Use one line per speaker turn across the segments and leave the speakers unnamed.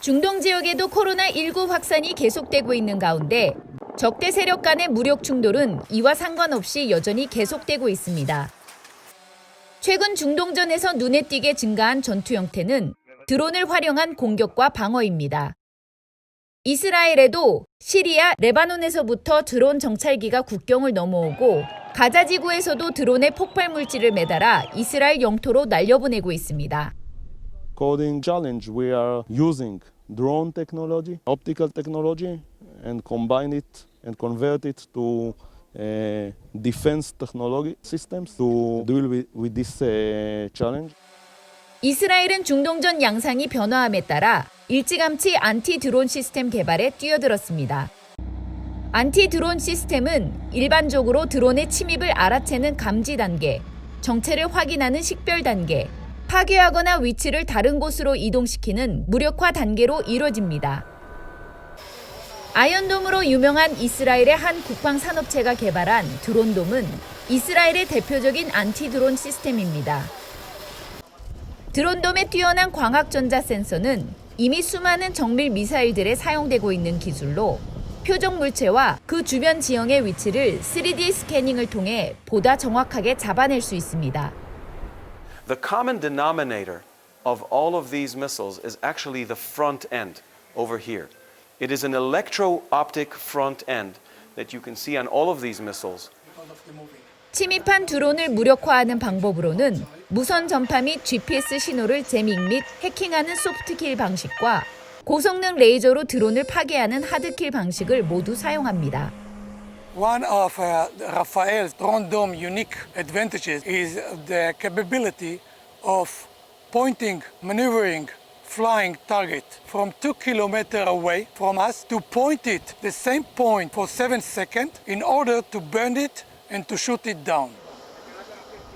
중동 지역에도 코로나19 확산이 계속되고 있는 가운데 적대 세력 간의 무력 충돌은 이와 상관없이 여전히 계속되고 있습니다. 최근 중동전에서 눈에 띄게 증가한 전투 형태는 드론을 활용한 공격과 방어입니다. 이스라엘에도 시리아, 레바논에서부터 드론 정찰기가 국경을 넘어오고 가자 지구에서도 드론에 폭발 물질을 매달아 이스라엘 영토로 날려보내고 있습니다.
Coding challenge, we are using drone technology, optical technology, and combine it and convert it to uh, defense technology systems to deal with, with this uh, challenge.
이스라엘은 중동전 양상이 변화함에 따라 일찌감치 안티 드론 시스템 개발에 뛰어들었습니다. 안티 드론 시스템은 일반적으로 드론의 침입을 알아채는 감지 단계, 정체를 확인하는 식별 단계, 파괴하거나 위치를 다른 곳으로 이동시키는 무력화 단계로 이뤄집니다. 아이언돔으로 유명한 이스라엘의 한 국방 산업체가 개발한 드론돔은 이스라엘의 대표적인 안티 드론 시스템입니다. 드론돔의 뛰어난 광학 전자 센서는 이미 수많은 정밀 미사일들에 사용되고 있는 기술로 표적 물체와 그 주변 지형의 위치를 3D 스캐닝을 통해 보다 정확하게 잡아낼 수 있습니다.
The common denominator of all of these missiles is actually the front end over here. It is an electro optic front end that you can see on all of these missiles.
침입한 드론을 무력화하는 방법으로는 무선 전파 및 GPS 신호를 재밍 및 해킹하는 소프트킬 방식과 고성능 레이저로 드론을 파괴하는 하드킬 방식을 모두 사용합니다.
One of uh, Rafael's drone dome unique advantages is the capability of pointing, maneuvering, flying target from two kilometers away from us to point it the same point for seven seconds in order to burn it and to shoot it down.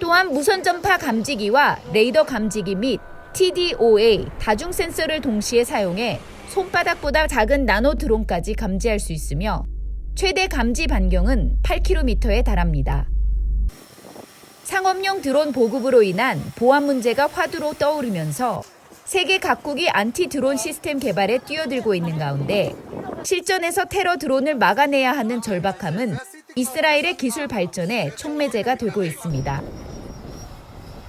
또한 무선 전파 감지기와 레이더 감지기 및 TDOA 다중 센서를 동시에 사용해 손바닥보다 작은 나노 드론까지 감지할 수 있으며 최대 감지 반경은 8km에 달합니다. 상업용 드론 보급으로 인한 보안 문제가 화두로 떠오르면서 세계 각국이 안티 드론 시스템 개발에 뛰어들고 있는 가운데 실전에서 테러 드론을 막아내야 하는 절박함은 이스라엘의 기술 발전에 촉매제가 되고 있습니다.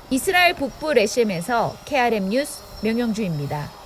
이스라엘 북부 레셴에서 KRM 뉴스 명영주입니다.